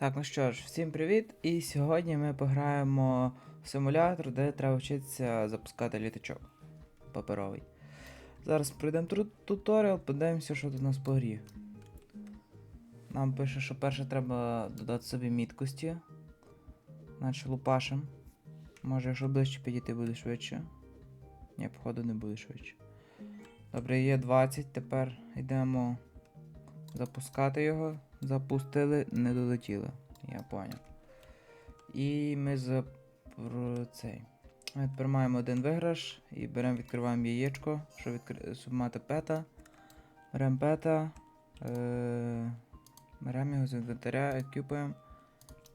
Так, ну що ж, всім привіт! І сьогодні ми пограємо в симулятор, де треба вчитися запускати літачок паперовий. Зараз пройдемо туторіал, подивимося, що тут у нас по грі. Нам пише, що перше треба додати собі міткості. Наче лупашем. Може, якщо ближче підійти, буде швидше. Ні, походу не буде швидше. Добре, є 20, тепер йдемо запускати його. Запустили, не долетіли. Я поняв. І ми за цей. Ми тепер маємо один виграш і беремо, відкриваємо яєчко, щоб, відкри... щоб мати пета. Беремо пета. Е... Беремо його з інвентаря, екюпуємо.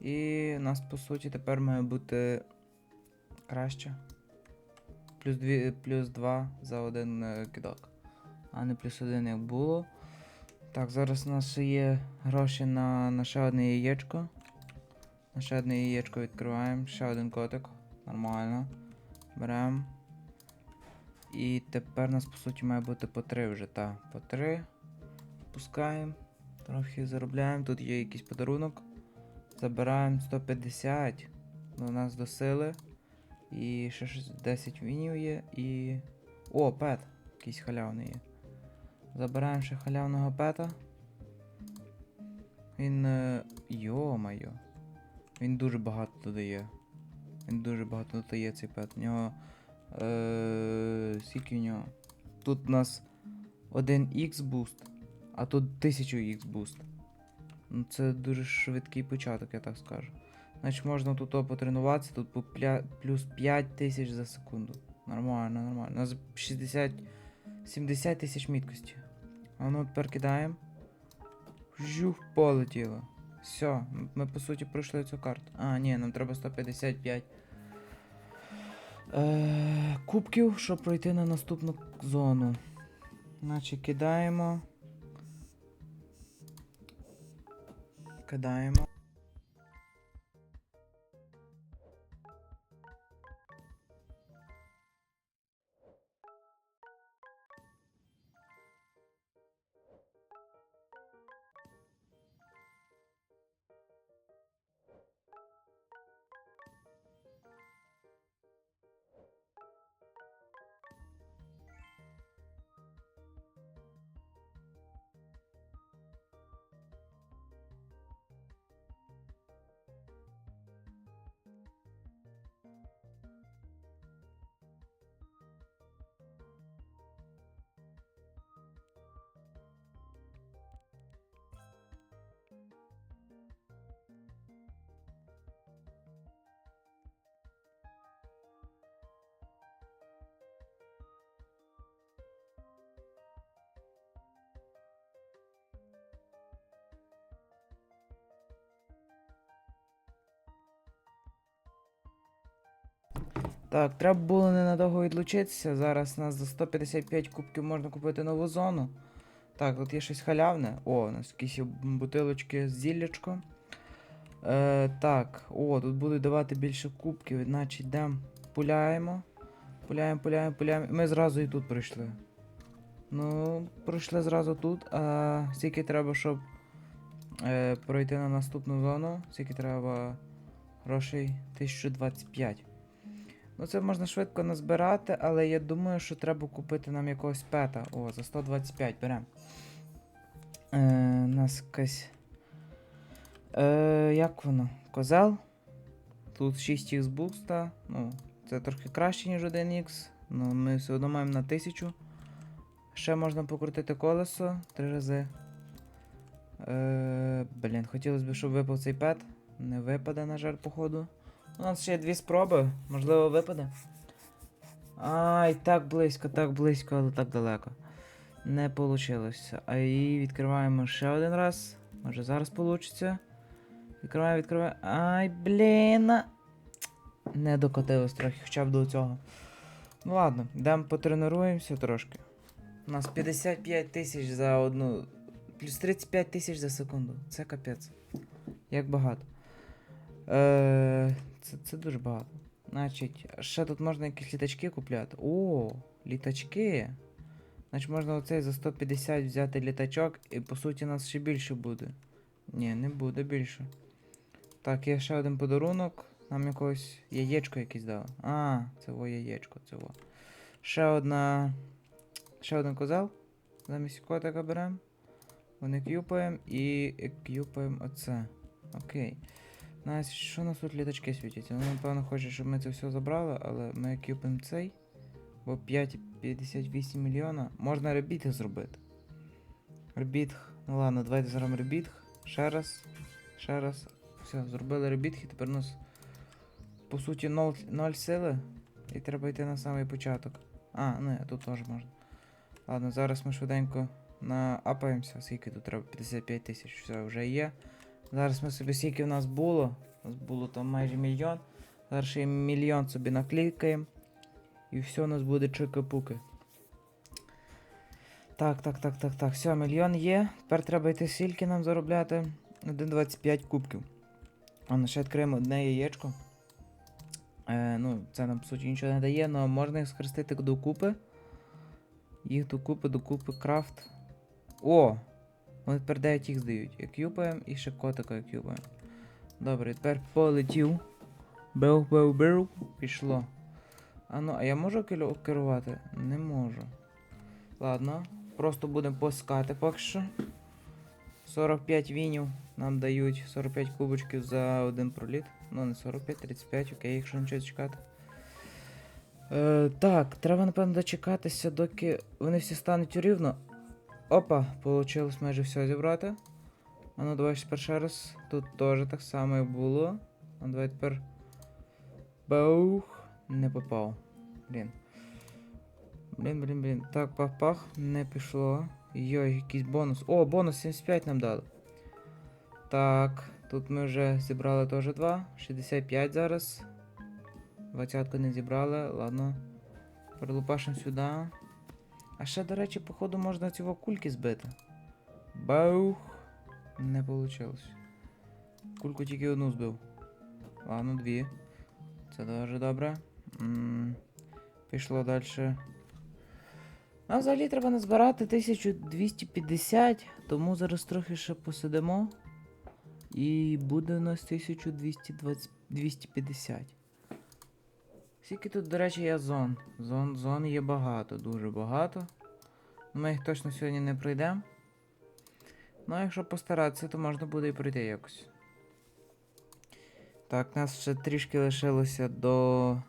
І у нас по суті тепер має бути краще. Плюс 2, плюс 2 за один е, кидок. А не плюс 1 як було. Так, зараз у нас є гроші на, на ще одне яєчко. На ще одне яєчко відкриваємо, ще один котик. Нормально. Беремо. І тепер у нас по суті має бути по 3 вже, так. По 3. Пускаємо. Трохи заробляємо. Тут є якийсь подарунок. Забираємо 150 до нас до сили. І ще 10 вінів є. І. О, пет! Якийсь халявний є. Забираємо ще халявного пета. Він. е, Йо-майо. Він дуже багато додає. Він дуже багато додає цей пет. У нього. Е, скільки у нього? Тут у нас 1х буст, а тут 1000х буст. Ну це дуже швидкий початок, я так скажу. Значить можна тут потренуватися, тут по плюс 5 тисяч за секунду. Нормально, нормально. У нас 60. 70 тисяч міткості. А ну тепер кидаємо. Жух, полетіло. Все, ми по суті пройшли цю карту. А, ні, нам треба 155 е, кубків, щоб пройти на наступну зону. Значить, кидаємо. Кидаємо. Так, треба було ненадовго відлучитися. Зараз у нас за 155 кубків можна купити нову зону. Так, тут є щось халявне. О, у нас якісь бутилочки з зіллячком. Е, так, о, тут будуть давати більше кубків, значить йдемо, пуляємо. Пуляємо, пуляємо, пуляємо. Ми зразу і тут пройшли. Ну, пройшли зразу тут. А скільки треба, щоб е, пройти на наступну зону? Скільки треба грошей? 1025. Ну, це можна швидко назбирати, але я думаю, що треба купити нам якогось пета. О, за 125 беремо. Е, у нас якась. Е, як воно? Козел. Тут 6х буста. Ну, це трохи краще, ніж 1х. Ну, ми все одно маємо на 1000. Ще можна покрутити колесо три рази. Е, блін, хотілося б, щоб випав цей пет. Не випаде, на жаль, походу. У нас ще дві спроби, можливо, випаде. Ай, так близько, так близько, але так далеко. Не вийшло. А і відкриваємо ще один раз. Може зараз вийде. Відкриваємо, відкриваємо. Ай, блін. Не докотилось трохи, хоча б до цього. Ну ладно, йдемо потренуємося трошки. У нас 55 тисяч за одну. Плюс 35 тисяч за секунду. Це капець. Як багато. Е, це, це дуже багато. Значить, ще тут можна якісь літачки купляти. О, літачки. Значить, можна оцей за 150 взяти літачок, і по суті нас ще більше буде. Ні, не буде більше. Так, є ще один подарунок. Нам якось яєчко якесь дало. А, це во яєчко, це во. Ще одна. Ще один козел. Замість котика беремо. Вони кюпаємо і кюпаємо оце. Окей. Настя, що нас тут літачки світяться? Вони, напевно, хочуть, щоб ми це все забрали, але ми кюпаємо цей. Бо 5,58 мільйона. Можна ребітг зробити. Ребітг. Ну ладно, давайте зробимо ребітг. Ще раз. Ще раз. Все, зробили ребітг і тепер у нас по суті 0, 0 сили. І треба йти на самий початок. А, ну тут теж можна. Ладно, зараз ми швиденько наапаємося. Скільки тут треба? 55 тисяч, все вже є. Зараз ми собі скільки в нас було. У нас було там майже мільйон. Зараз ще мільйон собі наклікаємо. І все у нас буде чики-пуки. Так, так, так, так, так. Все, мільйон є. Тепер треба йти скільки нам заробляти. 1,25 кубків. А ну ще відкриємо одне яєчко. Е, ну, це нам по суті нічого не дає, але можна їх скористати докупи. Їх докупи, докупи, крафт. О! Вони тепер 9 їх здають. І кюпаємо, і ще котика кюпаємо. Добре, тепер полетів. Бев, бев, бев. Пішло. А ну, а я можу керувати? Не можу. Ладно, просто будемо пускати поки що. 45 вінів нам дають 45 кубочків за один проліт. Ну, не 45, 35, окей, якщо нічого чекати. Е, так, треба, напевно, дочекатися, доки вони всі стануть рівно. Опа, вийшло майже все зібрати. А ну давай тепер ще раз. Тут теж так само як було. А давай тепер. Баух. Не попав. Блін. Блін, блін, блін. Так, пах-пах, не пішло. Йой, якийсь бонус. О, бонус 75 нам дали. Так, тут ми вже зібрали теж 2. 65 зараз. Двадцятку не зібрали, ладно. Перелупашимо сюди. А ще, до речі, походу можна ці кульки збити. Баух. Не вийшло. Кульку тільки одну збив. Ладно, дві. Це дуже добре. Пішло далі. А взагалі треба назбирати 1250, тому зараз трохи ще посидимо. І буде у нас 1220, 250. Скільки тут, до речі, є зон. Зон, зон є багато, дуже багато. Ми їх точно сьогодні не пройдемо. Ну, а якщо постаратися, то можна буде і пройти якось. Так, нас ще трішки лишилося до.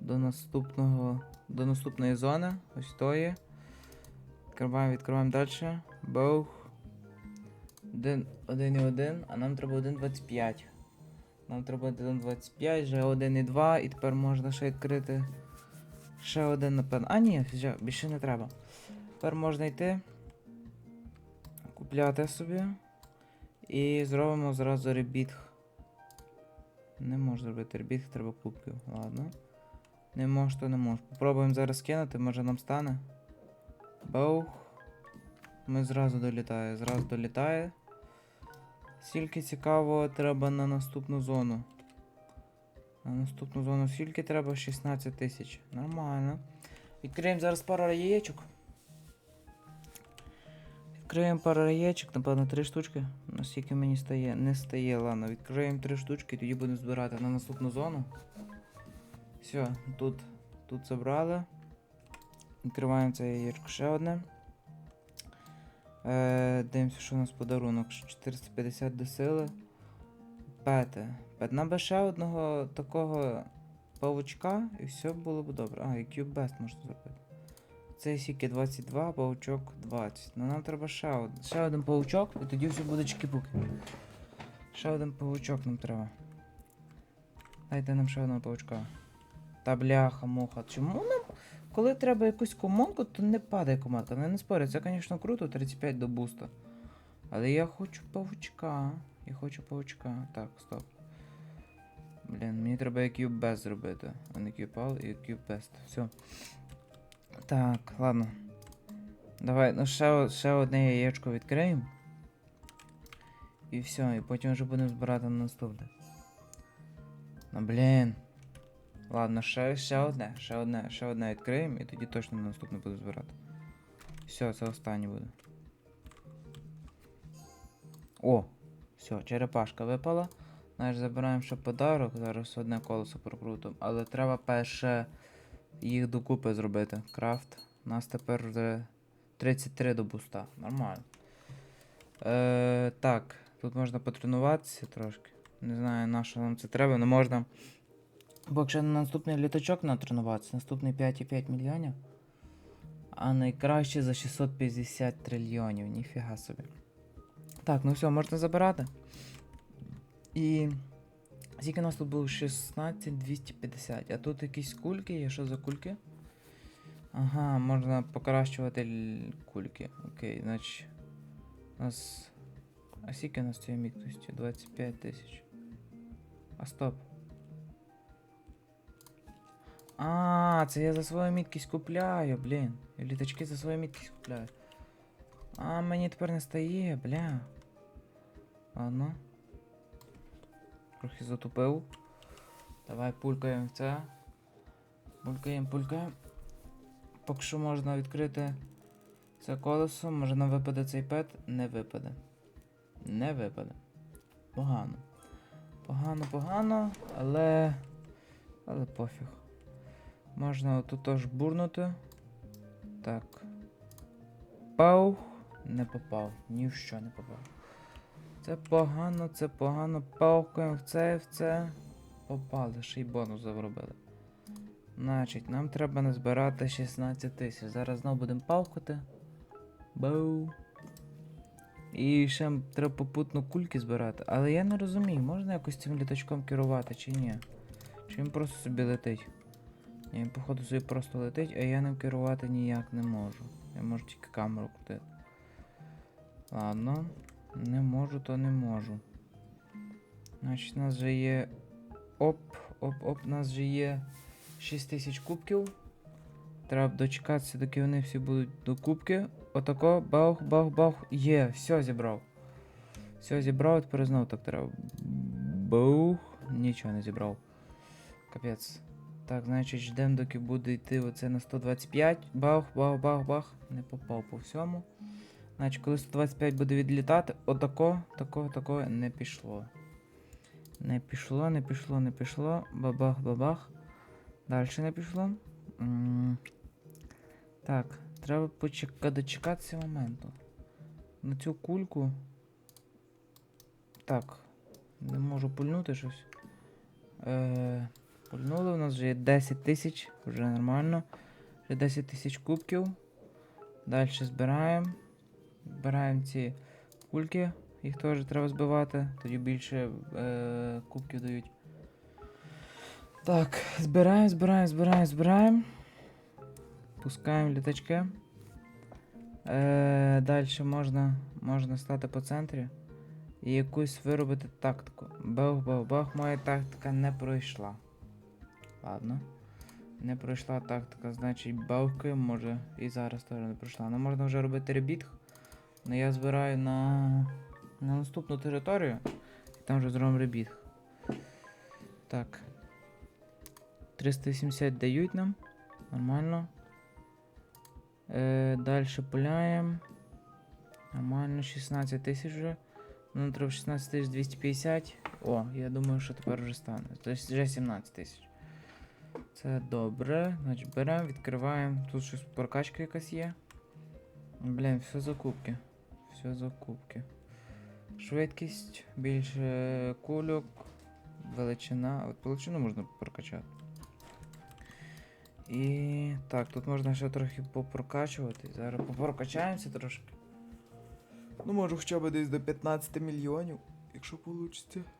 До наступного. До наступної зони. Ось тої. Відкриваємо, відкриваємо далі. Один, один і один, а нам треба 1.25. Нам треба 1.25, вже 1.2, і тепер можна ще відкрити. Ще один, напевно. А ні, більше не треба. Тепер можна йти. Купляти собі. І зробимо зразу ребітг. Не можу зробити ребітг, треба кубків. Ладно. Не можу, то не можу. Попробуємо зараз кинути, може нам стане. Баух. Ми зразу долітає, зразу долітає. Скільки цікаво треба на наступну зону. На наступну зону скільки треба? 16 тисяч. Нормально. Відкриємо зараз пару яєчок. Відкриємо пару яєчок, напевно, три штучки. Наскільки мені стає, не стає, ладно. Відкриємо три штучки, тоді будемо збирати на наступну зону. Все, тут, тут забрали. Відкриваємо це яєчко ще одне. Е, дивимося, що у нас подарунок. 450 до сили. Пете. Пет. Нам би ще одного такого павучка і все було б добре. А, і Cube Best можна зробити. Цей сіки 22, павучок 20. Ну нам треба ще один. Ще один павучок, і тоді все буде чики-пуки. Ще один павучок нам треба. Дайте нам ще одного павучка. Та бляха, муха. Чому нам коли треба якусь комонку, то не падає команка. Не, не спорю, це, звісно, круто, 35 до буста. Але я хочу павучка. Я хочу павучка. Так, стоп. Блін, мені треба IQ Best зробити. А не QPAL і IQ Best. Все. Так, ладно. Давай, ну ще, ще одне яєчко відкриємо. І все, і потім вже будемо збирати на наступне. Ну блін. Ладно, ще, ще одне, ще одне, ще одне відкриємо і тоді точно на наступне буду збирати. Все, це останнє буде. О! Все, черепашка випала. Знаєш, забираємо ще подарок, зараз одне колесо прокрутимо. Але треба перше їх докупи зробити. Крафт. У нас тепер вже 33 до буста. Нормально. Е, так, тут можна потренуватися трошки. Не знаю, на що нам це треба, але можна. Бо якщо на наступний літачок натренуватися, наступний 5,5 мільйонів. А найкраще за 650 трильйонів, ніфіга собі. Так, ну все, можна забирати. І. Скільки у нас тут було 16 250. А тут якісь кульки є. Що за кульки? Ага, можна покращувати кульки. Окей, значить. У нас. А скільки у нас цієї міткості? 25 тисяч. А стоп. А, це я за свою міткість купляю, блін. Літачки за свою міткість купляю. А, мені тепер не стає, бля. Ладно. Трохи затупив. Давай пулькаємо в це. Пулькаємо, пулькаємо. Поки що можна відкрити це колесо, може нам випаде цей пет, не випаде. Не випаде. Погано. Погано, погано, але. Але пофіг. Можна отут теж бурнути. Так. Паух. Не попав. Ні в що не попав. Це погано, це погано. Паукаємо в це, і в це. Попали, ще й бонус заробили. Значить, нам треба назбирати 16 тисяч. Зараз знову будемо павкати. Бау. І ще треба попутно кульки збирати. Але я не розумію, можна якось цим літачком керувати чи ні? Чи він просто собі летить? Він, походу, собі просто летить, а я ним керувати ніяк не можу. Я можу тільки камеру крутити. Ладно. Не можу, то не можу. Значить, у нас вже є. Оп, оп, оп, у нас вже є 6 тисяч кубків. Треба дочекатися, доки вони всі будуть до кубки. Отако, бах, бах, бах. Є, все зібрав. Все зібрав, тепер знову так треба. Бух. Нічого не зібрав. Капець. Так, значить, ждемо, доки буде йти оце на 125. Бах, бах, бах, бах. Не попав по всьому. Значить, коли 125 буде відлітати, отако, тако, тако не пішло. Не пішло, не пішло, не пішло. Бабах, бабах. Далі не пішло. М, Так, треба почека... дочекатися моменту. На цю кульку. Так. Не можу пульнути щось. Е, пульнули, у нас вже є 10 тисяч, вже нормально. Вже 10 тисяч кубків. Далі збираємо. Збираємо ці кульки, їх теж треба збивати, тоді більше е, кубків дають. Так, збираємо, збираємо, збираємо, збираємо. Пускаємо літачки. Е, Далі можна, можна стати по центрі і якусь виробити тактику. Бах-бах-бах, моя тактика не пройшла. Ладно. Не пройшла тактика, значить бавки може і зараз теж не пройшла. Ну можна вже робити ребітг. Ну я збираю на, на наступну територію. І там вже зробимо ребітг. Так. 380 дають нам. Нормально. Е, Далі пуляємо. Нормально, 16 тисяч вже. Ну, треба 16 тисяч 250. О, я думаю, що тепер вже стане. Тобто вже 17 тисяч. Це добре. Значить, беремо, відкриваємо. Тут щось прокачка якась є. Блін, все закупки. Все закупки. Швидкість, більше кульок, величина. От величину можна прокачати. І так, тут можна ще трохи попрокачувати. Зараз попрокачаємося трошки. Ну, можу хоча б десь до 15 мільйонів, якщо вийде.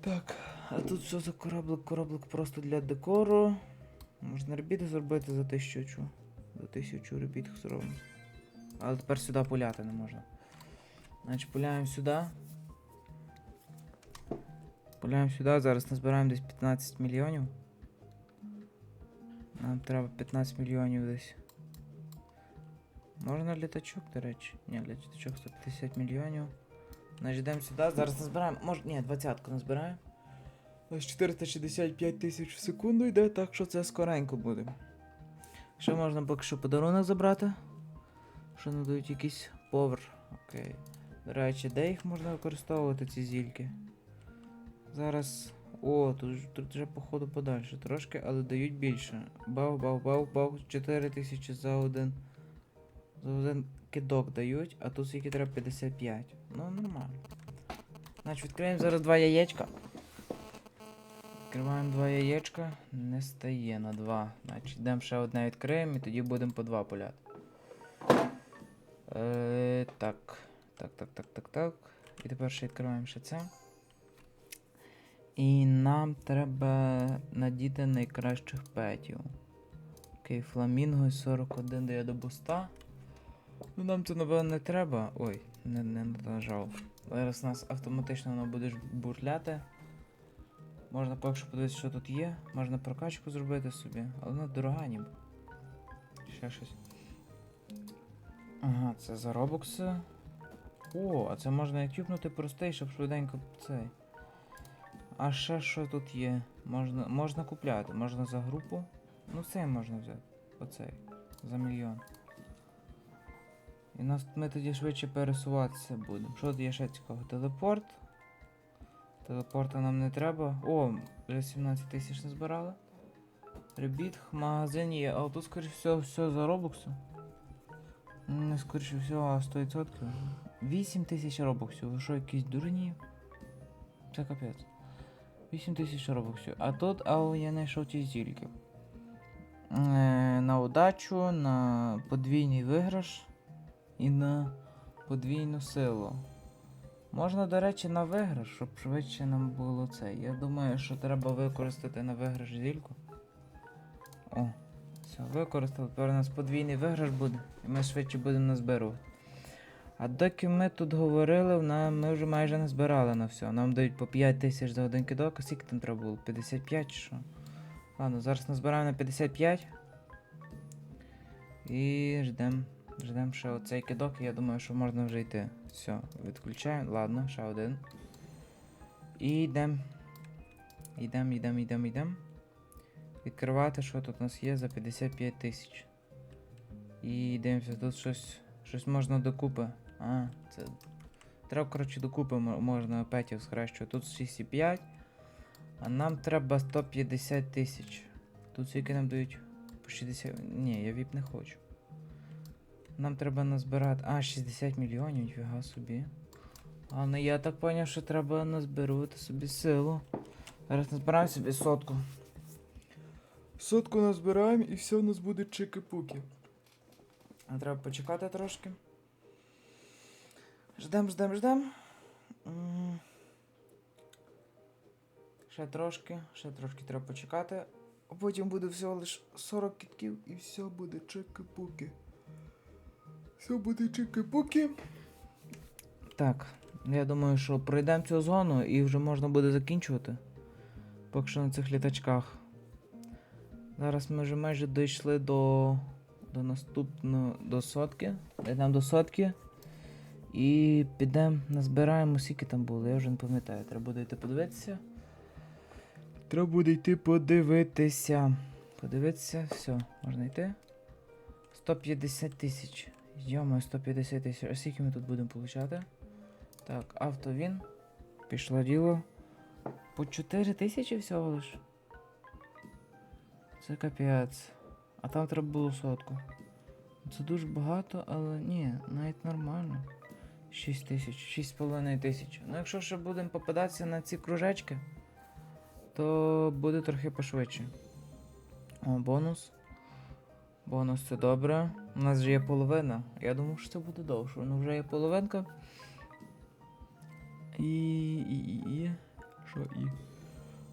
Так, а тут все за кораблик, кораблик просто для декору. Можна ребіти зробити за тисячу. За тисячу ребіт зробимо. Але тепер сюди пуляти не можна. Значить, пуляємо сюди. Пуляємо сюди, зараз назбираємо десь 15 мільйонів. Нам треба 15 мільйонів десь. Можна літачок, до речі. Ні, літачок 150 мільйонів. Значить, йдемо сюди, зараз назбираємо. Може, ні, 20 назбираємо. Ось 465 тисяч в секунду йде, так що це скоренько буде. Ще можна поки що подарунок забрати. Що надають якийсь повер. Окей. До речі, де їх можна використовувати, ці зільки? Зараз. О, тут, тут вже походу подальше трошки, але дають більше. Бав, бав, бав, бав. 4 тисячі за один. За один кидок дають, а тут скільки треба 55. Ну, нормально. Значить, відкриємо зараз два яєчка. Відкриваємо два яєчка. Не стає на два. Значить, йдемо ще одне відкриємо і тоді будемо по два пуляти. Е, так. Так, так, так, так, так. І тепер ще відкриваємо ще це. І нам треба надіти найкращих петів. Окей, фламінго 41 дає до буста. Ну нам це напевно не треба. Ой, не, не нажав. Зараз нас автоматично воно буде бурляти. Можна поки що подивитися, що тут є. Можна прокачку зробити собі, але вона дорога ніби. Ще щось. Ага, це за робокси. О, а це можна як тюпнути простий, щоб швиденько цей. А ще що тут є? Можна, можна купляти, можна за групу. Ну цей можна взяти. Оцей. За мільйон. І нас ми тоді швидше пересуватися будемо. Що тут є ще цікаво? Телепорт. Телепорта нам не треба. О, вже 17 тисяч назбирали. Ребіт, магазин є, але тут, скоріше всього, все за робоксу. Не скоріше всього, а 100%. 8 тисяч робоксів. Ви що, якісь дурні? Це капець. 8 тисяч робоксів. А тут ау, я знайшов ті зільки. Е, на удачу, на подвійний виграш і на подвійну силу. Можна, до речі, на виграш, щоб швидше нам було це. Я думаю, що треба використати на виграш зільку. О, все, використали. Тепер у нас подвійний виграш буде, і ми швидше будемо назбирувати. А доки ми тут говорили, ми вже майже не збирали на все. Нам дають по 5 тисяч за один кидок, а скільки там треба було? 55 чи що? Ладно, зараз назбираємо на 55. І ждем. Ждем ще оцей кидок, я думаю, що можна вже йти. Все, відключаємо. Ладно, ще один. І йдем. Йдем, йдем, йдем, йдем. Відкривати, що тут у нас є за 55 тисяч. І дивимося, тут щось. Щось можна докупи. А, це. Треба, коротше, докупи мо- можна петів схрещувати. Тут 6,5. А нам треба 150 тисяч. Тут скільки нам дають? По 60. Ні, я віп не хочу. Нам треба назбирати. А, 60 мільйонів, ніфіга собі. А ну я так поняв, що треба назбирувати собі силу. Зараз назбираємо собі сотку. Сотку назбираємо і все у нас буде чики-пуки. А треба почекати трошки. Ждем, ждем, ждем. Ще трошки, ще трошки треба почекати. А потім буде всього лише 40 кітків і все буде чики-пуки. Все буде чики-пуки. Так, я думаю, що пройдемо цю зону і вже можна буде закінчувати. Поки що на цих літачках. Зараз ми вже майже дійшли до, до наступного до сотки. Йдемо до сотки. І підемо, назбираємо, скільки там було, я вже не пам'ятаю. Треба буде йти подивитися. Треба буде йти подивитися. Подивитися, все, можна йти. 150 тисяч. Йомо, 150 тисяч. А скільки ми тут будемо получати? Так, автовін. Пішло діло. По 4 тисячі всього лиш. Це капець. А там треба було сотку. Це дуже багато, але ні, навіть нормально. 6 тисяч, 6,5 тисяч. Ну якщо ще будемо попадатися на ці кружечки, то буде трохи пошвидше. О, бонус. Бонус це добре. У нас вже є половина. Я думав, що це буде довше. Ну вже є половинка. І. і. і. і. Що і?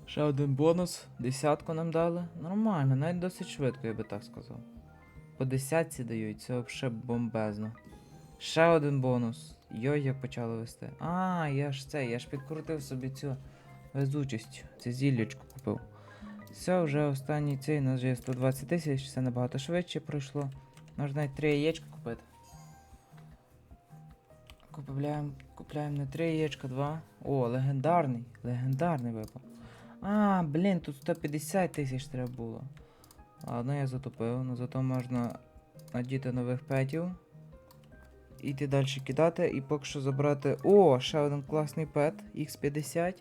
Ще один бонус. Десятку нам дали. Нормально, навіть досить швидко, я би так сказав. По десятці дають, це взагалі бомбезно. Ще один бонус. Йой, як почали вести. А, я ж це, я ж підкрутив собі цю везучість. Це зіллячку купив. Все, вже останній цей, у нас вже є 120 тисяч, все набагато швидше пройшло. Можна навіть 3 яєчка купити. Купляємо, купляємо не 3 яєчка, 2. О, легендарний. Легендарний випав. А, блін, тут 150 тисяч треба було. Ладно, я затопив, але зато можна надіти нових петів. Іти далі кидати і поки що забрати. О, ще один класний пет X50.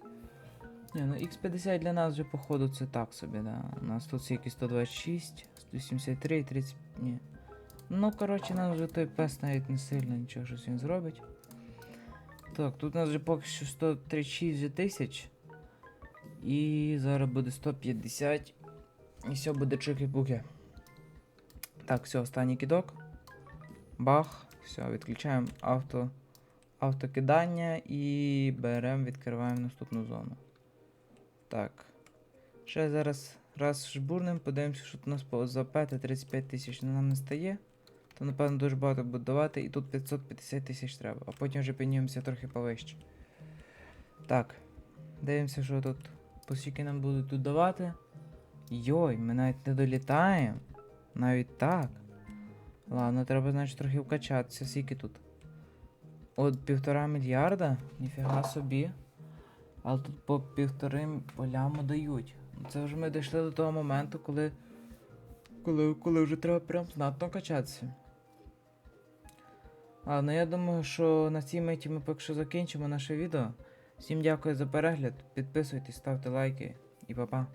Ні, ну X50 для нас вже походу це так собі, да. У нас тут скільки 126, 173 і 30. Ні. Ну, коротше, нам вже той пес навіть не сильно нічого щось він зробить. Так, тут у нас вже поки що 136 вже тисяч. І зараз буде 150. І все буде чики-буки. Так, все, останній кидок. Бах. Все, відключаємо авто, автокидання і беремо, відкриваємо наступну зону. Так. Ще зараз раз жбурнем, подивимося, що у нас по ОЗП 35 тисяч нам не стає. То напевно дуже багато буде давати, і тут 550 тисяч треба, а потім вже піднімемося трохи повище. Так. Дивимося, що тут. По скільки нам будуть тут давати. Йой, ми навіть не долітаємо. Навіть так. Ладно, треба, значить, трохи вкачатися. Скільки тут? От півтора мільярда? Ніфіга собі. Але тут по півтори поляму дають. Це вже ми дійшли до того моменту, коли. Коли, коли вже треба прям знатно качатися. Ладно, я думаю, що на цій миті ми поки що закінчимо наше відео. Всім дякую за перегляд, підписуйтесь, ставте лайки і па-па.